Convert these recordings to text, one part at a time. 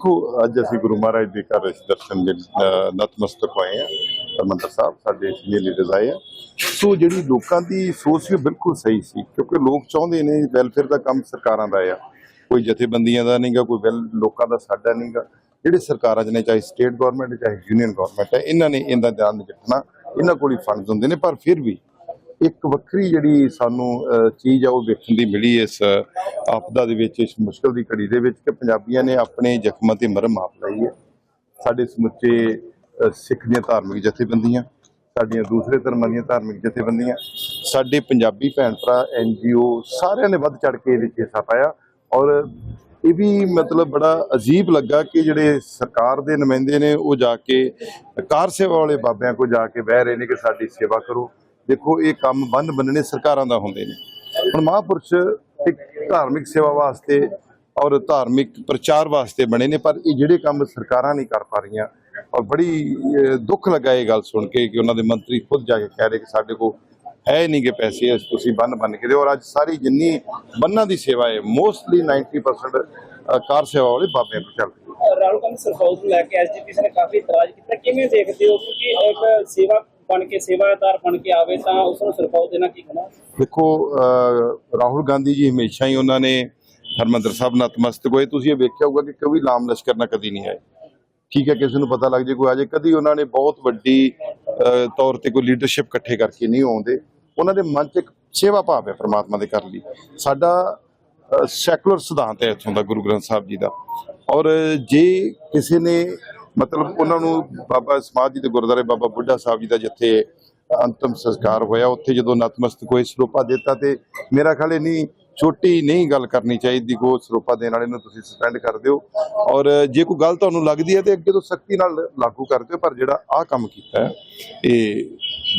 ਦੇਖੋ, ਅੱਜ ਅਸੀਂ ਗੁਰੂ ਮਹਾਰਾਜ ਦੇ ਘਰ ਇਸ ਦਰਸ਼ਨ ਦੇ ਨਤਮਸਤਕ ਹੋਏ ਆ ਹਰਮੰਦਰ ਸਾਹਿਬ, ਸਾਡੇ ਸੀਨੀਅਰ ਲੀਡਰਸ ਆਏ ਆ ਸੋ ਜਿਹੜੀ ਲੋਕਾਂ ਦੀ ਸੋਚ ਵੀ ਬਿਲਕੁਲ ਸਹੀ ਸੀ, ਕਿਉਂਕਿ ਲੋਕ ਚਾਹੁੰਦੇ ਨੇ ਵੈਲਫੇਅਰ ਦਾ ਕੰਮ ਸਰਕਾਰਾਂ ਦਾ ਆ। ਕੋਈ ਜਥੇਬੰਦੀਆਂ ਦਾ ਨਹੀਂਗਾ ਕੋਈ ਵੈਲ ਲੋਕਾਂ ਦਾ ਸਾਡਾ ਨਹੀਂਗਾ ਜਿਹੜੇ ਸਰਕਾਰਾਂ 'ਚ ਨੇ, ਚਾਹੇ ਸਟੇਟ ਗਵਰਨਮੈਂਟ ਚਾਹੇ ਯੂਨੀਅਨ ਗਵਰਨਮੈਂਟ ਹੈ, ਇਹਨਾਂ ਨੇ ਇਹਦਾ ਧਿਆਨ ਨਹੀਂ ਇਹਨਾਂ ਕੋਲ ਹੀ ਫੰਡਸ ਹੁੰਦੇ ਨੇ, ਪਰ ਫਿਰ ਵੀ ਇੱਕ ਵੱਖਰੀ ਜਿਹੜੀ ਸਾਨੂੰ ਚੀਜ਼ ਆ, ਉਹ ਵੇਖਣ ਦੀ ਮਿਲੀ ਇਸ ਆਪਦਾ ਦੇ ਵਿੱਚ, ਇਸ ਮੁਸ਼ਕਲ ਦੀ ਘੜੀ ਦੇ ਵਿੱਚ ਕਿ ਪੰਜਾਬੀਆਂ ਨੇ ਆਪਣੇ ਜ਼ਖਮਾਂ ਤੇ ਮਰਮ ਆਪ ਲਈ ਹੈ। ਸਾਡੇ ਸਮੁੱਚੇ ਸਿੱਖ ਦੀਆਂ ਧਾਰਮਿਕ ਜਥੇਬੰਦੀਆਂ, ਸਾਡੀਆਂ ਦੂਸਰੇ ਧਰਮਾਂ ਦੀਆਂ ਧਾਰਮਿਕ ਜਥੇਬੰਦੀਆਂ, ਸਾਡੇ ਪੰਜਾਬੀ ਭੈਣ ਭਰਾ ਐਨਜੀਓ ਸਾਰਿਆਂ ਨੇ ਵੱਧ ਚੜ ਕੇ ਇਹਦੇ 'ਚ ਹਿੱਸਾ ਪਾਇਆ। ਔਰ ਇਹ ਵੀ ਮਤਲਬ ਬੜਾ ਅਜੀਬ ਲੱਗਾ ਕਿ ਜਿਹੜੇ ਸਰਕਾਰ ਦੇ ਨੁਮਾਇੰਦੇ ਨੇ, ਉਹ ਜਾ ਕੇ ਕਾਰ ਸੇਵਾ ਵਾਲੇ ਬਾਬਿਆਂ ਕੋਲ ਜਾ ਕੇ ਬਹਿ ਰਹੇ ਨੇ ਕਿ ਸਾਡੀ ਸੇਵਾ ਕਰੋ। ਦੇਖੋ, ਇਹ ਕੰਮ ਬੰਨ ਬੰਨਣੇ ਸਰਕਾਰਾਂ ਦਾ ਹੁੰਦੇ ਨੇ। ਹੁਣ ਮਹਾਂਪੁਰਸ਼ ਇੱਕ ਧਾਰਮਿਕ ਸੇਵਾ ਵਾਸਤੇ ਔਰ ਧਾਰਮਿਕ ਪ੍ਰਚਾਰ ਵਾਸਤੇ ਬਣੇ ਨੇ, ਪਰ ਇਹ ਜਿਹੜੇ ਕੰਮ ਸਰਕਾਰਾਂ ਨਹੀਂ ਕਰ ਪਾ ਰਹੀਆਂ, ਔਰ ਬੜੀ ਦੁੱਖ ਲੱਗਾ ਇਹ ਗੱਲ ਸੁਣ ਕੇ ਕਿ ਉਹਨਾਂ ਦੇ ਮੰਤਰੀ ਖੁਦ ਜਾ ਕੇ ਕਹਿ ਰਹੇ ਕਿ ਸਾਡੇ ਕੋਲ ਹੈ ਨਹੀਂ ਕਿ ਪੈਸੇ ਤੁਸੀਂ ਬੰਨ ਬੰਨ ਕੇ ਦਿਓ। ਔਰ ਅੱਜ ਸਾਰੀ ਜਿੰਨੀ ਬੰਨਾਂ ਦੀ ਸੇਵਾ ਹੈ, ਮੋਸਟਲੀ 90% ਕਾਰ ਸੇਵਾ ਵਾਲੇ ਬਾਬਿਆਂ ਤੋਂ ਚੱਲ ਹੈ ਰਾਹੁਲ ਗਾਂਧੀ ਸਰਪੌਜ ਨੂੰ ਲੈ ਕੇ ਐਸਜੀਪੀਸੀ ਨੇ ਕਾਫੀ ਇਤਰਾਜ਼ ਕੀਤਾ। ਕਿਵੇਂ ਦੇਖਦੇ ਹੋ? ਕਿਉਂਕਿ ਇੱਕ ਸੇਵਾ ਬਣ ਕੇ ਸੇਵਾਦਾਰ ਬਣ ਕੇ ਆਵੇ ਤਾਂ ਉਸ ਨੂੰ ਸਰਪੌਜ ਦੇਣਾ ਕੀ ਕਹਣਾ ਦੇਖੋ ਰਾਹੁਲ ਗਾਂਧੀ ਜੀ ਹਮੇਸ਼ਾ ਹੀ ਉਹਨਾਂ ਨੇ ਹਰਮੰਦਰ ਸਾਹਿਬ ਨਤਮਸਤਕ ਹੋਏ ਤੁਸੀਂ ਇਹ ਵੇਖਿਆ ਹੋਊਗਾ ਕਿ ਕਦੀ ਲਾਮ ਲਸ਼ਕਰ ਨਾਲ ਕਦੀ ਨਹੀਂ ਆਏ। ਠੀਕ ਹੈ, ਕਿਸੇ ਨੂੰ ਪਤਾ ਲੱਗ ਜੇ ਕੋਈ ਅਜੇ ਕਦੀ ਉਹਨਾਂ ਨੇ ਬਹੁਤ ਵੱਡੀ ਤੌਰ ਤੇ ਕੋਈ ਲੀਡਰਸ਼ਿਪ ਇਕੱਠੇ ਕਰਕੇ ਨਹੀਂ ਆਉਂਦੇ। ਉਹਨਾਂ ਦੇ ਮਨ 'ਚ ਇੱਕ ਸੇਵਾ ਭਾਵ ਹੈ ਪ੍ਰਮਾਤਮਾ ਦੇ ਕਰ ਲਈ। ਸਾਡਾ ਸੈਕੂਲਰ ਸਿਧਾਂਤ ਹੈ ਇਥੋਂ ਦਾ ਗੁਰੂ ਗ੍ਰੰਥ ਸਾਹਿਬ ਜੀ ਦਾ। ਔਰ ਜੇ ਕਿਸੇ ਨੇ ਮਤਲਬ ਉਹਨਾਂ ਨੂੰ ਬਾਬਾ ਸਮਾਜ ਜੀ ਦੇ ਗੁਰਦੁਆਰੇ ਬਾਬਾ ਬੁੱਢਾ ਸਾਹਿਬ ਜੀ ਦਾ ਜਿੱਥੇ ਅੰਤਮ ਸੰਸਕਾਰ ਹੋਇਆ ਉੱਥੇ ਜਦੋਂ ਨਤਮਸਤਕ ਹੋਏ ਸਰੂਪਾ ਦਿੱਤਾ ਤੇ ਮੇਰਾ ਖਿਆਲ ਇਹ ਨਹੀਂ ਛੋਟੀ ਨਹੀਂ ਗੱਲ ਕਰਨੀ ਚਾਹੀਦੀ ਕੋ ਸਰੂਪਾ ਦੇਣ ਵਾਲੇ ਨੂੰ ਤੁਸੀਂ ਸਸਪੈਂਡ ਕਰ ਦਿਓ ਔਰ ਜੇ ਕੋਈ ਗੱਲ ਤੁਹਾਨੂੰ ਲੱਗਦੀ ਹੈ ਤੇ ਅੱਗੇ ਤੋਂ ਸਖਤੀ ਨਾਲ ਲਾਗੂ ਕਰ ਦਿਓ ਪਰ ਜਿਹੜਾ ਆਹ ਕੰਮ ਕੀਤਾ ਹੈ ਇਹ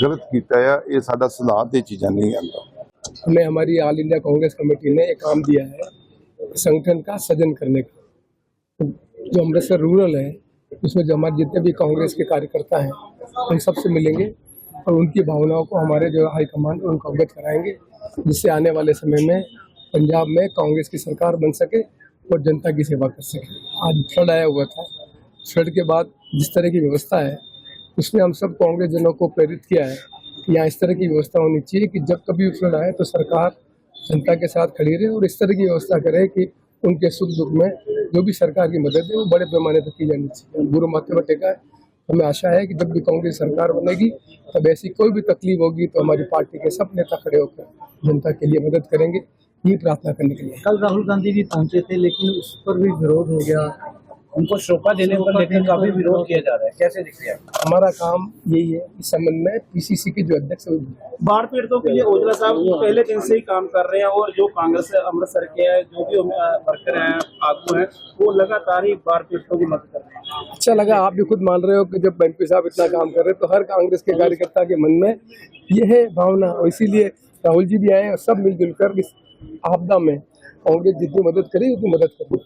ਗਲਤ ਕੀਤਾ ਹੈ ਇਹ ਸਾਡਾ ਸਿਧਾਂਤ ਇਹ ਚੀਜ਼ਾਂ ਨਹੀਂ ਆਉਂਦਾ हमें हमारी ऑल इंडिया कांग्रेस कमेटी ने एक काम दिया है संगठन का सृजन करने का जो अमृतसर रूरल है उसमें जो हमारे जितने भी कांग्रेस के कार्यकर्ता हैं, उन सबसे मिलेंगे और उनकी भावनाओं को हमारे जो हाईकमान है, उनको अवगत कराएँगे, जिससे आने वाले समय में पंजाब में कांग्रेस की सरकार बन सके और जनता की सेवा कर सके। आज फ्लड आया हुआ था। फ्लड के बाद जिस तरह की व्यवस्था है, उसमें हम सब कांग्रेस जनों को प्रेरित किया है कि यहाँ इस तरह की व्यवस्था होनी चाहिए कि जब कभी फ्लड आए तो सरकार जनता के साथ खड़ी रहे और इस तरह की व्यवस्था करे कि उनके सुख दुख में जो भी सरकार की मदद है, वो बड़े पैमाने तक की जानी चाहिए। गुरु माथे पर टेका है। हमें आशा है कि जब भी कांग्रेस सरकार बनेगी, तब ऐसी कोई भी तकलीफ़ होगी तो हमारी पार्टी के सब नेता खड़े होकर जनता के लिए मदद करेंगे, ये प्रार्थना करने के लिए। कल राहुल गांधी भी पहुँचे थे, लेकिन उस पर भी विरोध हो गया। उनको शोभा देने पर लेकर काफ़ी विरोध किया जा रहा है। कैसे दिख रहा है? हमारा काम यही है इस संबंध में पीसीसी के जो अध्यक्ष है बाढ़ पीड़ितों के लिए ओजला साहब पहले दिन से ही काम कर रहे हैं और जो कांग्रेस अमृतसर के है जो भी वर्कर हैं आगू हैं वो लगातार ही बाढ़ पीड़ितों की मदद कर रहे हैं। अच्छा लगा आप भी खुद मान रहे हो कि जब एमपी साहब इतना काम कर रहे हैं तो हर कांग्रेस के कार्यकर्ता के मन में ये है भावना और इसीलिए राहुल जी भी आए और सब मिलजुल कर इस आपदा में कांग्रेस जितनी मदद करे उतनी मदद करें।